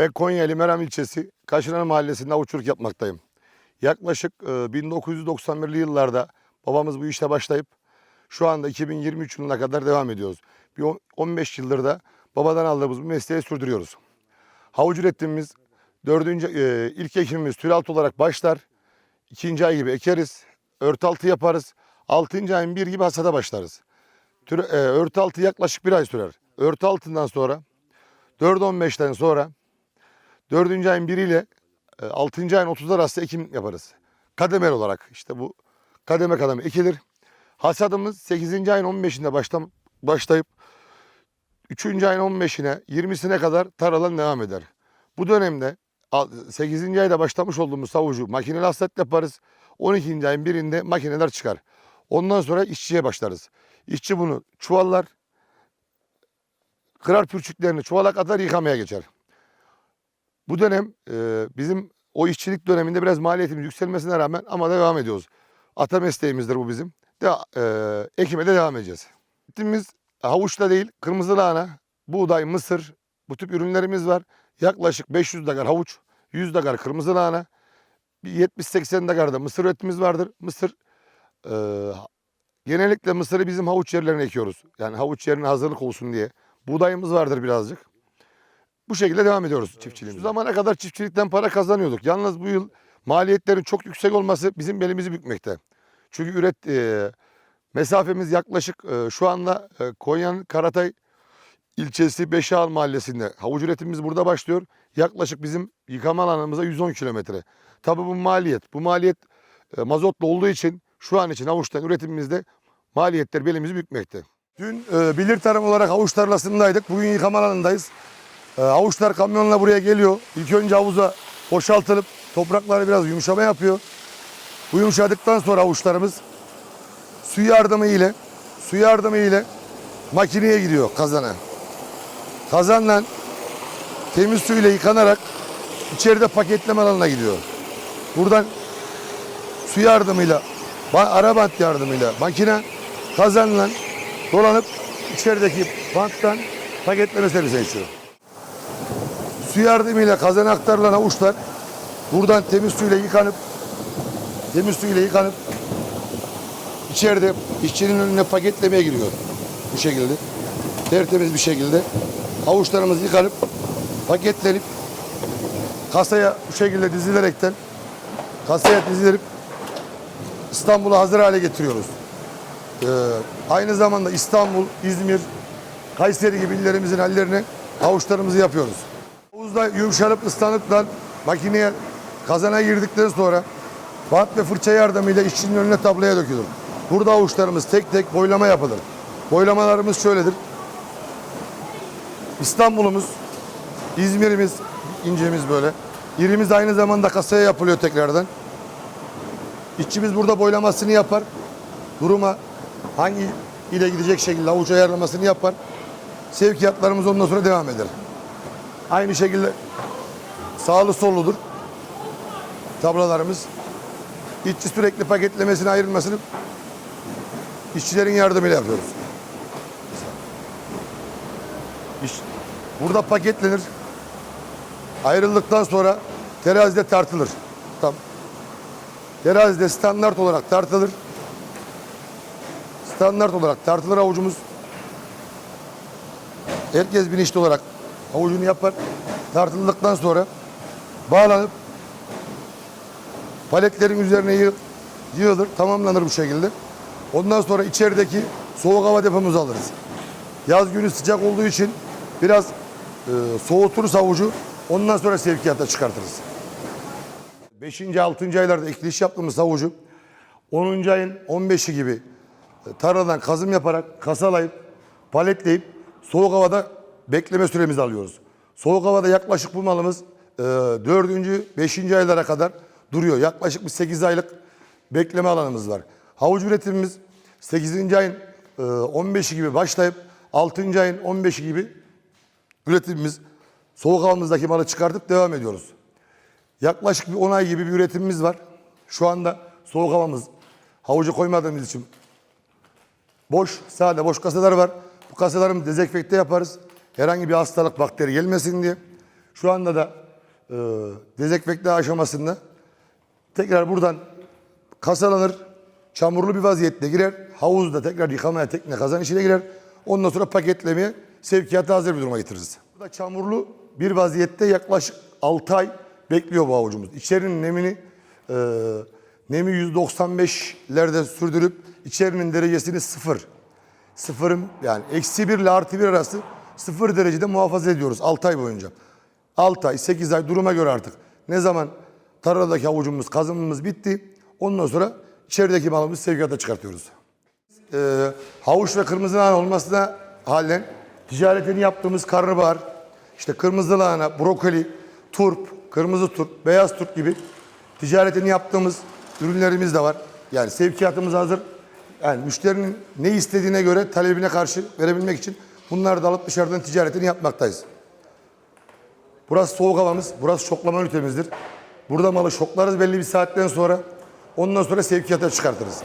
Ben Konya Meram ilçesi Kaşınan mahallesinde avuçluk yapmaktayım. Yaklaşık e, 1991'li yıllarda babamız bu işte başlayıp şu anda 2023 yılına kadar devam ediyoruz. Bir on- 15 yıldır da babadan aldığımız bu mesleği sürdürüyoruz. Havuç üretimimiz dördüncü e, ilk ekimimiz tülaltı olarak başlar. İkinci ay gibi ekeriz. Örtü altı yaparız. Altıncı ayın bir gibi hasada başlarız. Tür, e, örtü altı yaklaşık bir ay sürer. Örtü altından sonra 4-15'ten sonra 4. ayın 1 ile 6. ayın 30 arası ekim yaparız. Kademeli olarak işte bu kademe kademe ekilir. Hasadımız 8. ayın 15'inde başlam başlayıp 3. ayın 15'ine 20'sine kadar taralan devam eder. Bu dönemde 8. ayda başlamış olduğumuz savucu makineli hasat yaparız. 12. ayın birinde makineler çıkar. Ondan sonra işçiye başlarız. İşçi bunu çuvallar, kırar pürçüklerini çuvala kadar yıkamaya geçer. Bu dönem e, bizim o işçilik döneminde biraz maliyetimiz yükselmesine rağmen ama devam ediyoruz. Ata mesleğimizdir bu bizim. De, e, ekime de devam edeceğiz. Üretimimiz havuçla değil, kırmızı lahana, buğday, mısır bu tip ürünlerimiz var. Yaklaşık 500 dagar havuç, 100 dagar kırmızı lahana, bir 70-80 dagar da mısır üretimimiz vardır. Mısır e, genellikle mısırı bizim havuç yerlerine ekiyoruz. Yani havuç yerine hazırlık olsun diye. Buğdayımız vardır birazcık. Bu şekilde devam ediyoruz çiftçiliğimize. Şu zamana kadar çiftçilikten para kazanıyorduk. Yalnız bu yıl maliyetlerin çok yüksek olması bizim belimizi bükmekte. Çünkü üret e, mesafemiz yaklaşık e, şu anda e, Konya'nın Karatay ilçesi Beşağal mahallesinde havuç üretimimiz burada başlıyor. Yaklaşık bizim yıkama alanımıza 110 kilometre. Tabii bu maliyet. Bu maliyet e, mazotlu olduğu için şu an için havuçtan üretimimizde maliyetler belimizi bükmekte. Dün e, bilir tarım olarak havuç tarlasındaydık. Bugün yıkama alanındayız. E, havuçlar kamyonla buraya geliyor. İlk önce havuza boşaltılıp toprakları biraz yumuşama yapıyor. Bu yumuşadıktan sonra havuçlarımız su yardımı ile su yardımı ile makineye gidiyor kazana. Kazanla temiz su ile yıkanarak içeride paketleme alanına gidiyor. Buradan su yardımıyla, ba- ara bant yardımıyla makine kazanla dolanıp içerideki banttan paketleme servise geçiyor. Su yardımıyla kazana aktarılan avuçlar buradan temiz suyla yıkanıp temiz suyla yıkanıp içeride işçinin önüne paketlemeye giriyor. Bu şekilde. Tertemiz bir şekilde. Avuçlarımız yıkanıp paketlenip kasaya bu şekilde dizilerekten kasaya dizilip İstanbul'a hazır hale getiriyoruz. Ee, aynı zamanda İstanbul, İzmir, Kayseri gibi illerimizin hallerine avuçlarımızı yapıyoruz. Havuzda yumuşanıp ıslanıp makineye kazana girdikten sonra bant ve fırça yardımıyla işçinin önüne tabloya dökülür. Burada avuçlarımız tek tek boylama yapılır. Boylamalarımız şöyledir. İstanbul'umuz, İzmir'imiz, incemiz böyle. İrimiz aynı zamanda kasaya yapılıyor tekrardan. İşçimiz burada boylamasını yapar. Duruma hangi ile gidecek şekilde avuç ayarlamasını yapar. Sevkiyatlarımız ondan sonra devam eder. Aynı şekilde sağlı solludur tablalarımız. İşçi sürekli paketlemesini ayrılmasını işçilerin yardımıyla yapıyoruz. İş, burada paketlenir. Ayrıldıktan sonra terazide tartılır. Tam. Terazide standart olarak tartılır. Standart olarak tartılır avucumuz. Herkes bilinçli olarak avucunu yapar. Tartıldıktan sonra bağlanıp paletlerin üzerine yığ- yığılır, tamamlanır bu şekilde. Ondan sonra içerideki soğuk hava depomuzu alırız. Yaz günü sıcak olduğu için biraz e, soğuturuz havucu. Ondan sonra sevkiyata çıkartırız. 5. 6. aylarda ekiliş yaptığımız havucu 10. ayın 15'i gibi e, tarladan kazım yaparak kasalayıp paletleyip soğuk havada bekleme süremizi alıyoruz. Soğuk havada yaklaşık bu malımız e, 4. 5. aylara kadar duruyor. Yaklaşık bir 8 aylık bekleme alanımız var. Havuç üretimimiz 8. ayın e, 15'i gibi başlayıp 6. ayın 15'i gibi üretimimiz soğuk havamızdaki malı çıkartıp devam ediyoruz. Yaklaşık bir 10 ay gibi bir üretimimiz var. Şu anda soğuk havamız havucu koymadığımız için boş, sade boş kasalar var. Bu kasalarımızı dezenfekte yaparız. Herhangi bir hastalık, bakteri gelmesin diye. Şu anda da e, dezenfekte aşamasında tekrar buradan kasalanır. Çamurlu bir vaziyette girer. Havuzda tekrar yıkamaya tekne kazan içine girer. Ondan sonra paketlemeye sevkiyata hazır bir duruma getiririz. Burada çamurlu bir vaziyette yaklaşık 6 ay bekliyor bu havucumuz. İçerinin nemini e, nemi 195'lerde sürdürüp içerinin derecesini sıfır. Sıfırın yani eksi 1 ile artı 1 arası sıfır derecede muhafaza ediyoruz 6 ay boyunca. 6 ay 8 ay duruma göre artık. Ne zaman tarladaki havucumuz kazımımız bitti. Ondan sonra içerideki malımızı sevkiyata çıkartıyoruz. Ee, havuç ve kırmızı lahana olmasına halen ticaretini yaptığımız karnabahar, işte kırmızı lahana, brokoli, turp, kırmızı turp, beyaz turp gibi ticaretini yaptığımız ürünlerimiz de var. Yani sevkiyatımız hazır. Yani müşterinin ne istediğine göre talebine karşı verebilmek için bunları da alıp dışarıdan ticaretini yapmaktayız. Burası soğuk havamız, burası şoklama ünitemizdir. Burada malı şoklarız belli bir saatten sonra. Ondan sonra sevkiyata çıkartırız.